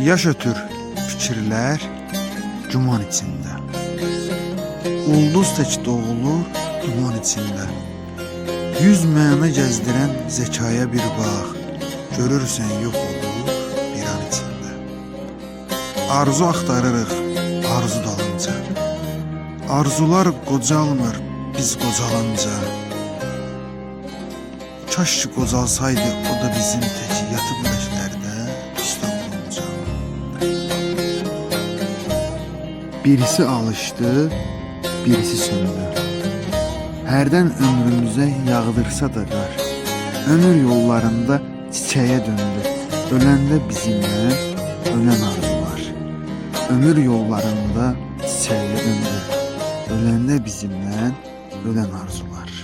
Yaş ötür fikirlər güman içində. Ulduz tək doğulur duman içində. Yüz məna gəzdirən zəkaya bir bax. Görürsən yox olur bir an içində. Arzu axtarırıq arzu dalınca. Arzular qocalmır biz qocalınca. Kaş qocalsaydı o da bizim tək yatıb ürəklərdə Birisi alışdı, birisi söndü. Hərdən ömrümüzə yağdırsa da qar, ömür yollarında çiçəyə döndü. Öləndə bizimlə ölən arzular. Ömür yollarında çiçəyə döndü. Öləndə bizimlə ölən arzular.